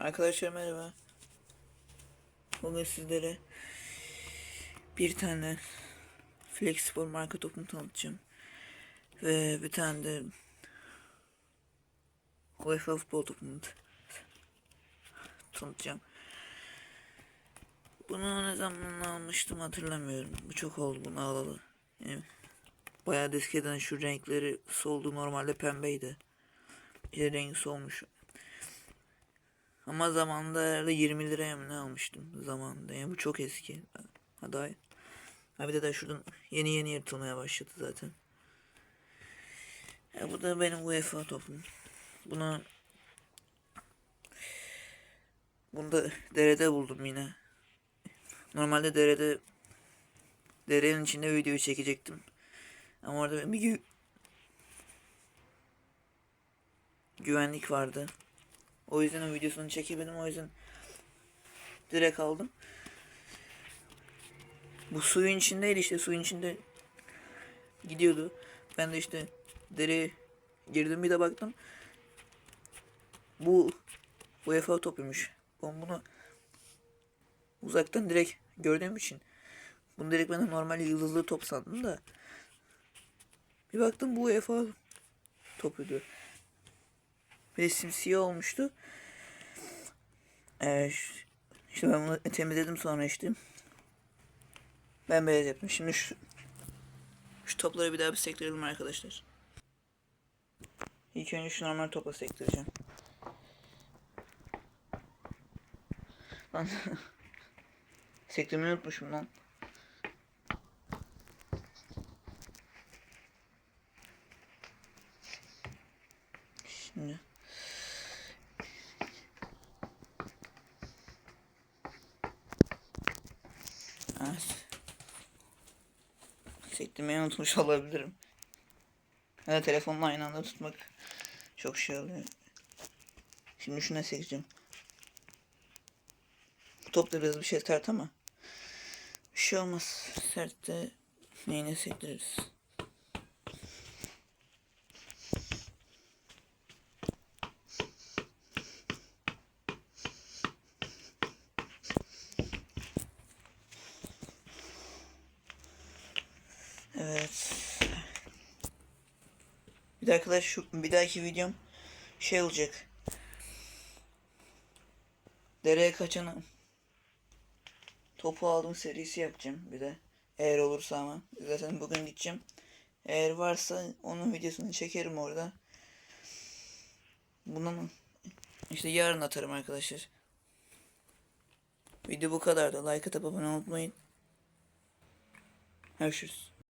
Arkadaşlar merhaba. Bugün sizlere bir tane Flexible marka topunu tanıtacağım. Ve bir tane de UEFA futbol topunu tanıtacağım. Bunu ne zaman almıştım hatırlamıyorum. Bu çok oldu bunu alalı. Yani bayağı eskiden şu renkleri soldu normalde pembeydi. Bir rengi solmuş. Ama zamanında herhalde 20 liraya mı ne almıştım zamanında. Yani bu çok eski. Ha daha Ha bir de, de şuradan yeni yeni yırtılmaya başladı zaten. Ya bu da benim UEFA topum. Bunu bunu da derede buldum yine. Normalde derede derenin içinde video çekecektim. Ama orada bir gü- güvenlik vardı. O yüzden o videosunu çekemedim. O yüzden direkt aldım. Bu suyun içindeydi işte. Suyun içinde gidiyordu. Ben de işte dereye girdim bir de baktım. Bu UEFA topuymuş. Ben bunu uzaktan direkt gördüğüm için bunu direkt ben normal yıldızlı top sandım da bir baktım bu UEFA topuydu. Ve simsiyah olmuştu. Ee, işte ben bunu temizledim sonra işte. Ben beyaz yaptım. Şimdi şu, şu topları bir daha bir sektirelim arkadaşlar. İlk önce şu normal topa sektireceğim. Lan sektirmeyi unutmuşum lan. Şimdi Evet. Sektirmeyi unutmuş olabilirim. Ya da telefonla aynı anda tutmak çok şey oluyor. Şimdi şuna sekeceğim. Bu top da biraz bir şey sert ama bir şey olmaz. Sert de neyine sektiririz. Evet. Bir de arkadaş şu bir dahaki videom şey olacak. Dereye kaçan topu aldım serisi yapacağım bir de. Eğer olursa ama. Zaten bugün gideceğim. Eğer varsa onun videosunu çekerim orada. Bunun işte yarın atarım arkadaşlar. Video bu kadardı. Like atıp abone olmayı unutmayın. Görüşürüz.